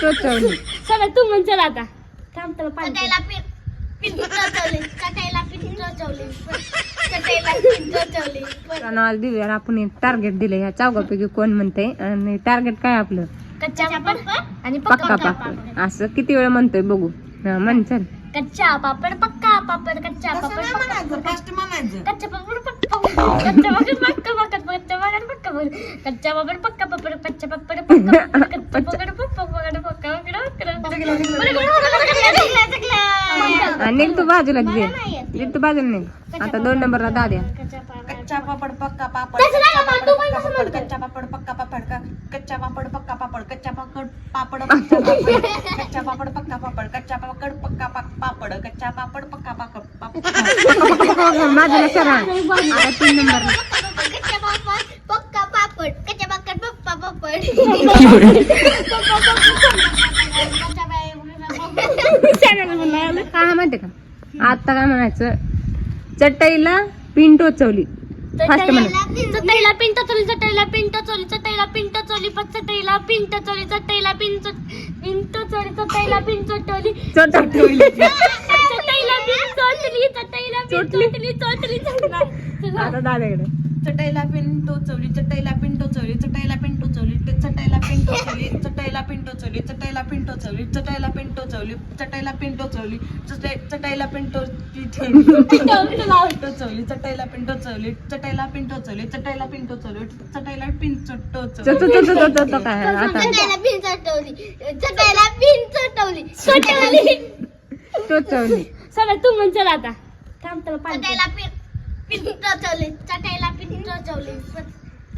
टोचवली चला तू म्हण चला आता थांब त्याला पाणी आज दिव्याला आपण एक टार्गेट दिले ह्या चौघापैकी कोण म्हणते आणि टार्गेट काय आपलं कच्चा पापड आणि पक्का पापड असं किती वेळ म्हणतोय बघू हा म्हण चल कच्चा पापड पक्का पापड कच्चा पापड पक्का फास्ट म्हणायचं कच्चा पापड पक्का कच्चा पापड पक्का पापड कच्चा पापड पक्का पापड कच्चा पापड पक्का पापड कच्चा पापड पक्का अनिल तू बाजूला घे. तू बाजूला नाही आता दोन नंबरला दहा द्या कच्चा पापड. पक्का पापड कच्चा पापड पक्का पापड कच्चा पापड पक्का पापड कच्चा पापड पापड कच्चा पापड पक्का पापड कच्चा पापड पक्का पापड कच्चा पापड पक्का पापड माझ्या तीन नंबरला. काय माहिती का आता काय म्हणायचं चटईला पिन टोचवली फास्ट म्हणा चटईला पिंट चोली चटईला पिंट चोली चटईला पिंट चोली चटईला पिंट चोली चटईला पिंट पिंट चोली चटईला पिंट चोली चटवली चटईला पिंट चोटली चटईला पिंट चोटली चोटली आता दाद्याकडे चटईला पिन टोचवली चटईला पिन टोचवली चटईला पिन टोचवली चटईला पिन टोचवली चटईला पिन टोचवली चटईला पिन टोचवली चटईला पिन टोचवली चटईला पिन टोचवली चटई- चटईला पिन टोचवली टोचवली चटईला पिन टोचवली चटईला पिन टोचवली चटईला पिन टोचवली चटईला पिन टोचवली चटईला पिन चटवली चटईला पिन चटवली चटवली टोचवली चला तू म्हण चला आता थांब त्याला पिन चटवली चटईला पिन चटवली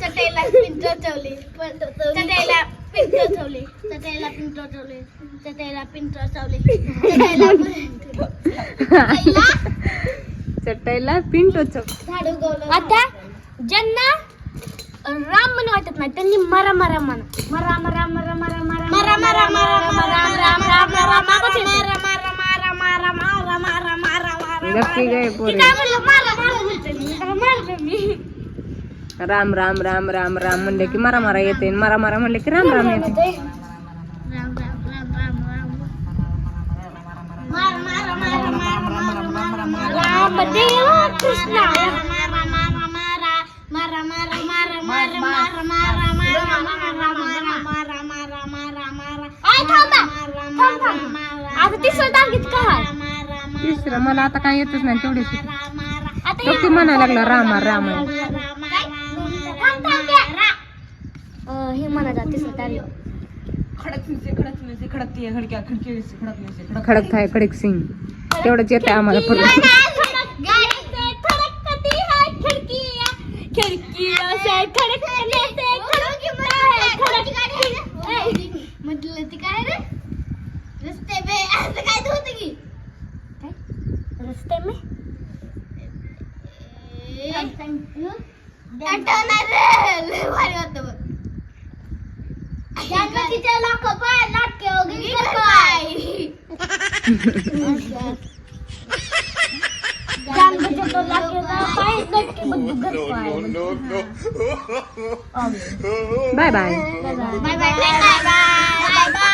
चटईला पिन चटवली चटईला पिन चटवली चटईला चटवली चटईला पिन चटवली चटईला चटईला पिन टोचवली झाडू गवलं आता ज्यांना राम म्हणे वाटत नाही त्यांनी मरा मरा म्हणा मरा मरा मरा मरा मरा मारा मारा मारा मारा राम राम राम राम राम मारा मारा मारा मारा मारा मारा मारा मारा गप्पी गे पोरी काय म्हणलं मारा मारा राम राम राम राम राम म्हणले की मारा मारा येते मारा मारा म्हणले की राम राम येते तिसरं मला आता काय येतच नाही तेवढे तो ती म्हणायला लागला रामा रामा हे म्हणा जाते खडक थाय खडक सिंग. तेवढंच येत आहे आम्हाला पूर्ण म्हटलं ती काय bye bye bye bye bye bye